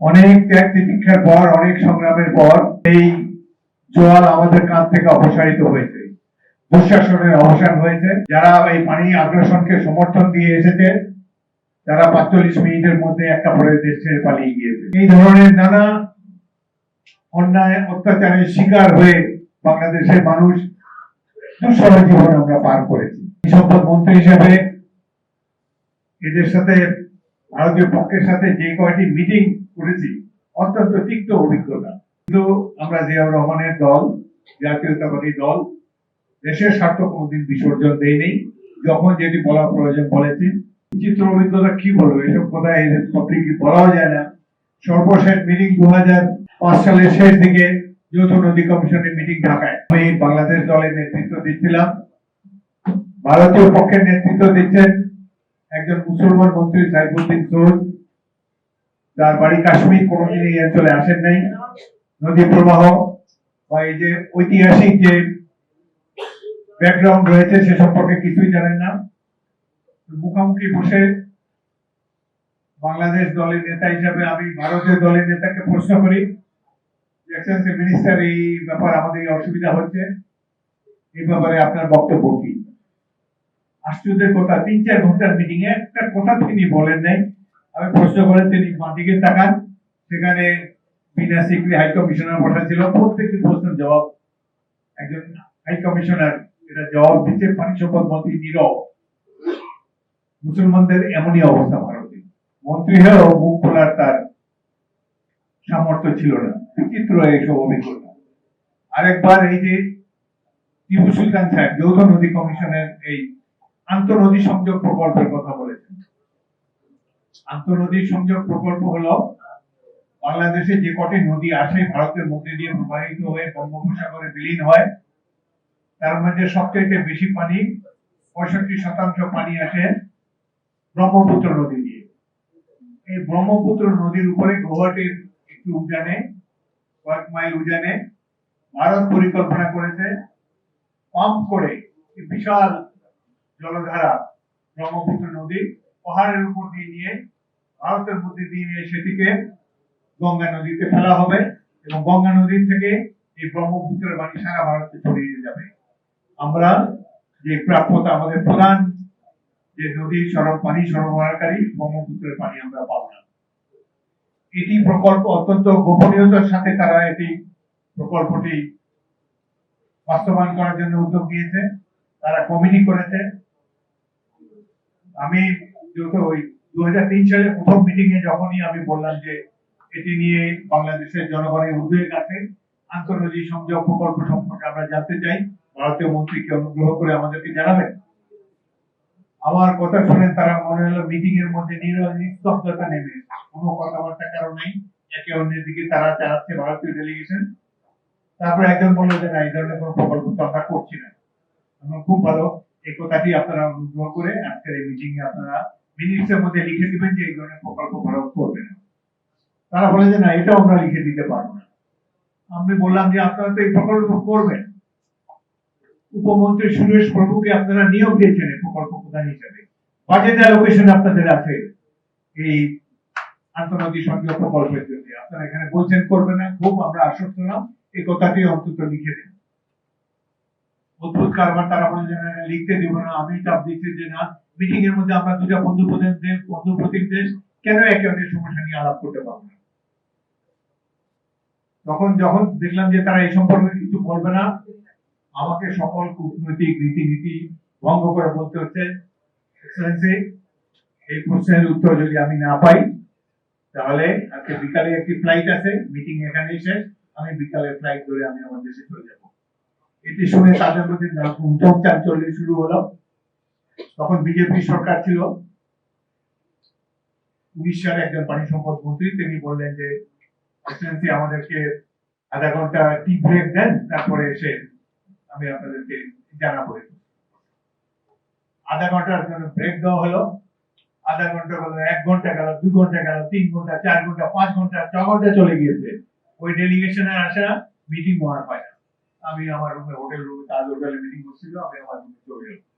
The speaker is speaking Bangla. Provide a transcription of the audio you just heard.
অনেক ত্যাগ তিতিক্ষার পর, অনেক সংগ্রামের পর এই জল আমাদের কাঁধ থেকে অপসারিত হয়েছে। দুঃশাসনের অবসান হয়েছে। যারা এই পানি আগ্রাসনকে সমর্থন দিয়ে এসেছে, তারা পাঁচচল্লিশ মিনিটের মধ্যে একটা পরে দেশ ছেড়ে পালিয়ে গিয়েছে। এই ধরনের নানা অন্যায়, অত্যাচারের শিকার হয়ে বাংলাদেশের মানুষ দুঃসহ জীবন আমরা পার করেছি। সম্পদ মন্ত্রী হিসেবে এদের সাথে, ভারতীয় পক্ষের সাথে যে কয়টি মিটিং করেছি। অত্যন্ত তিক্ত অভিজ্ঞতা। কিন্তু আমরা জিয়াউর রহমানের দল জাতীয়তাবাদী দল, দেশের স্বার্থ কোনোদিন বিসর্জন দেয়নি যখন যেটি বলা প্রয়োজন বলেছি চিত্র অভিজ্ঞতা কি বলব? এসব কথা পাবলিক বলাও যায় না। সর্বশেষ মিটিং দু হাজার পাঁচ সালের শেষ দিকে যৌথ নদী কমিশনের মিটিং ঢাকায়। আমি বাংলাদেশ দলের নেতৃত্ব দিচ্ছিলাম। ভারতীয় পক্ষের নেতৃত্ব দিচ্ছেন একজন মুসলমান মন্ত্রী সাইফুদ্দিন সৌদ যার বাড়ি কাশ্মীর, কোনোদিন এই অঞ্চলে আসেন নাই। নদী প্রবাহ বা এই যে ঐতিহাসিক যে ব্যাকগ্রাউন্ড রয়েছে, সে সম্পর্কে কিছুই জানেন না। মুখোমুখি বসে বাংলাদেশ দলের নেতা হিসাবে আমি ভারতীয় দলের নেতাকে প্রশ্ন করি এক্সেলেন্সি মিনিস্টার, এই ব্যাপার আমাদের অসুবিধা হচ্ছে। এই ব্যাপারে আপনার বক্তব্য কি? আশ্চর্যের কথা, তিন চার ঘণ্টার মিটিং এ একটা কথা তিনি বলেন নাই। আমি প্রশ্ন করেন তিনি বাঁদিকে তাকান। সেখানে বিনা সিকরি হাই কমিশনার বসা ছিল প্রত্যেকটি প্রশ্নের জবাব একজন হাই কমিশনার এটা জবাব দিচ্ছে। পানি সম্পদ মন্ত্রী নীরব। মুসলমানদের এমনই অবস্থা ভারতে। মন্ত্রী হয়েও মুখ খোলার তার সামর্থ্য ছিল না। বিচিত্র এইসব অভিজ্ঞতা। আরেকবার এই যে টিপু সুলতান সাহেব, যৌথ নদী কমিশনের এই আন্তঃনদী সংযোগ প্রকল্পের কথা বলেছেন। আন্তঃনদী সংযোগ প্রকল্প হলো বাংলাদেশে যে কটি নদী আসে, ভারতের মধ্যে দিয়ে প্রবাহিত হয়ে বঙ্গোপসাগরে বিলীন হয়, তার মধ্যে সবচেয়ে বেশি পানি, পঁয়ষট্টি শতাংশ পানি আসে ব্রহ্মপুত্র নদী দিয়ে। এই ব্রহ্মপুত্র নদীর উপরে গৌহাটির একটি উজানে, কয়েক মাইল উজানে ভারত পরিকল্পনা করেছে পাম্প করে বিশাল জলধারা ব্রহ্মপুত্র নদী পাহাড়ের উপর দিয়ে নিয়ে ভারতের মধ্যে দিয়ে সেটিকে গঙ্গা নদীতে ফেলা হবে এবং গঙ্গা নদীর থেকে এই ব্রহ্মপুত্রের পানি সারা ভারতে ছড়িয়ে যাবে। আমরা যে প্রাপ্যতা আমাদের প্রধান যে নদী সড়ক পানি সরবরাহকারী, ব্রহ্মপুত্রের পানি আমরা পাবো না। এটি প্রকল্প অত্যন্ত গোপনীয়তার সাথে তারা এটি প্রকল্পটি বাস্তবায়ন করার জন্য উদ্যোগ নিয়েছে, তারা কমিটি করেছে। আমি যেহেতু ওই দু হাজার তিন সালে প্রথম মিটিং এ যখনই আমি বললাম যে এটি নিয়ে বাংলাদেশের জনগণের আন্তর্জাতিক সংযোগ প্রকল্প সম্পর্কে আমরা জানতে চাই, ভারতীয় মন্ত্রীকে অনুগ্রহ করে আমাদেরকে জানাবেন। আমার কথা শুনে তারা মনে হলো মিটিং এর মধ্যে নিস্তব্ধতা নেমে কোনো কথাবার্তা কারও নেই, একে অন্যের দিকে তারা চালাচ্ছে ভারতীয় ডেলিগেশন তারপরে একজন বলল যে না, এই ধরনের কোনো প্রকল্প তো আমরা করছি না। খুব ভালো, এই কথাটি আপনারা অনুগ্রহ করে আজকের এই মিটিং এ আপনারা মিনিটসের মধ্যে লিখে দিবেন যে এই ধরনের প্রকল্প ভারত করবে না তারা বলে যে, না, এটাও আমরা লিখে দিতে পারব না। আমি বললাম যে, আপনারা তো এই প্রকল্প করবেন। উপমন্ত্রী সুরেশ প্রভুকে আপনারা নিয়োগ দিয়েছেন এই প্রকল্প প্রধান হিসেবে। বাজেট অ্যালোকেশন আপনাদের আছে এই আন্তর্জাতিক সংযোগ প্রকল্পের জন্য। আপনারা এখানে বলছেন করবে না। খুব আমরা আশ্বস্ত হলাম। এই কথাটি অন্তত লিখে দিন। অদ্ভুত কারবার তারা বলে যে লিখতে দিব না, আমি চাপ দিচ্ছি যে না। মিটিং এর মধ্যে আমরা দুটা বন্ধু প্রধান দেশ, বন্ধু প্রতীক দেশ, কেন একে অন্যের সমস্যা নিয়ে আলাপ করতে পারব না? তখন যখন দেখলাম যে তারা এই সম্পর্কে কিছু বলবে না, আমাকে সকল কূটনৈতিক রীতিনীতি ভঙ্গ করে বলতে হচ্ছে এই প্রশ্নের উত্তর যদি আমি না পাই, তাহলে আজকে বিকালে একটি ফ্লাইট আছে মিটিং এখানেই শেষ, আমি বিকালে ফ্লাইট ধরে আমি আমার দেশে চলে যাব। এটি শুনে তাদের মধ্যে চাঞ্চল্য শুরু হলো। তখন বিজেপি সরকার ছিল। উড়িষ্যার একজন পানি সম্পদ মন্ত্রী, তিনি বললেন যে আমাদেরকে আধা ঘণ্টা টি ব্রেক দেন, তারপরে এসে আমি আপনাদেরকে জানাব আধা ঘণ্টার জন্য ব্রেক দেওয়া হলো। আধা ঘণ্টা হলো এক ঘণ্টা গেল, দু ঘণ্টা গেল, তিন ঘণ্টা, চার ঘণ্টা, পাঁচ ঘণ্টা, ছ ঘণ্টা চলে গিয়েছে। ওই ডেলিগেশনের আসা মিটিং হওয়ার পায় না আমি আমার রুমে হোটেল রুমে তাজ হোটেলে মিটিং করছিল আমি আমার রুমে চলে গেলাম